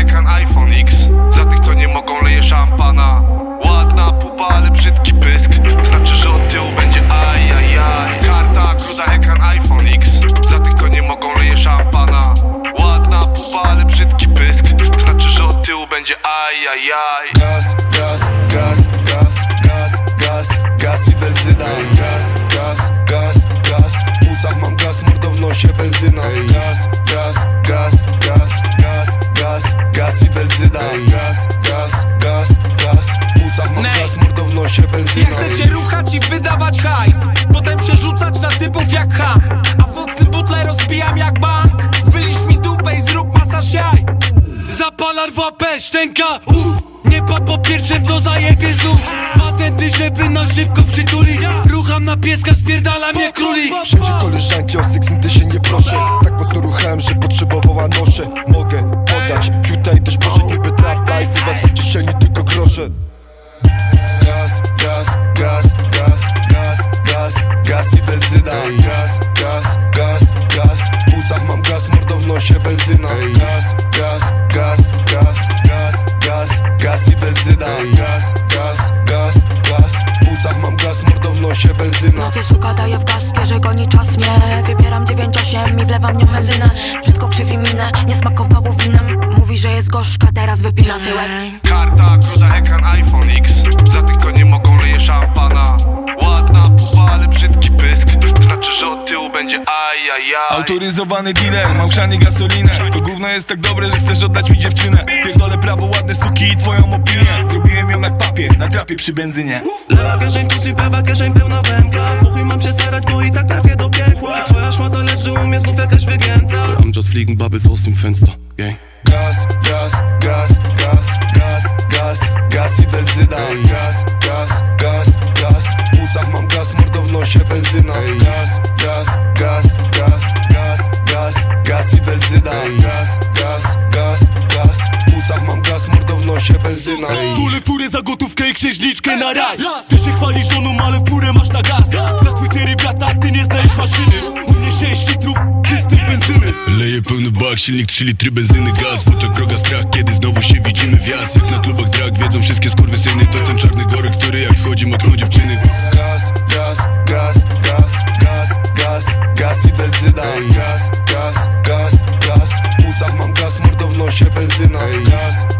ekran iPhone X. Za tych co nie mogą leje szampana. Ładna pupa, ale brzydki pysk. Znaczy, że od tyłu będzie ajajaj Karta, gruda, ekran iPhone X. Za tych co nie mogą leje szampana. Ładna pupa, ale brzydki pysk. Znaczy, że od tyłu będzie ajajaj Gaz, gaz, gaz, gaz. W płucach mam gaz, mordo w nosie benzyna. Ja chcę cię ruchać i wydawać hajs Potem przerzucać na typów jak ham A w nocnym butle rozbijam jak bank. Wyliś mi dupę i zrób masaż jaj. Zapalar w szczęka, uff Nie pad po pierwszym, to zajebie znów. Patenty, żeby na szybko przytulić. Rucham na pieska, spierdala mnie królik. Wszędzie koleżanki o seksy, ty się nie proszę. Tak mocno ruchałem, że potrzebowała nosze Mogę podać, fiuta i też proszę gaz, gaz i benzyna. Gaz, gaz, gaz, gaz W płucach mam gaz, mordo w nosie benzyna. Nocy suka daje w gaz, że goni czas mnie. Wybieram 9-8 i wlewam nią benzynę. Brzydko krzywi minę, nie smakowało winem. Mówi, że jest gorzka, teraz wypina tyłek. Karta, gruda, ekran iPhone X. Za tych co nie mogą leje szampana. Ładna pupa, ale brzydki pysk. Znaczy, że od tyłu będzie ajajaj. Autoryzowany dealer, mam i gasolinę. To gówno jest tak dobre, że chcesz oddać mi dziewczynę. Pierdolę prawo, suki i twoją opinię. Zrobiłem ją jak papier, na trapie przy benzynie. Lewa kieszeń kusy, prawa kieszeń pełna wędka Pochyj mam się starać, bo i tak trafię do piekła. Twoja szmata leży u mnie znów jakaś wygięta. Am just fliegen Bubbles aus dem Fenster, gang. Gaz, gaz, gaz, gaz, gaz, gaz, gaz i benzyna benzyna. Wolę furę za gotówkę i księżniczkę na raz. Ty się chwalisz żoną, ale furę masz na gaz. Za Twitter i ty nie znajesz maszyny. Płynie 6 litrów czystej benzyny. Leje pełny bak, silnik 3 litry benzyny, gaz. W oczach wroga strach, kiedy znowu się widzimy w jas Jak na klubach drag wiedzą wszystkie skurwysyny. To ten czarny gory, który jak wchodzi mokną dziewczyny. Gaz, gaz, gaz, gaz, gaz, gaz, gaz i benzyna. Ej. Gaz, gaz, gaz, gaz, w płucach mam gaz, mordowno się benzyna. Ej. Gaz,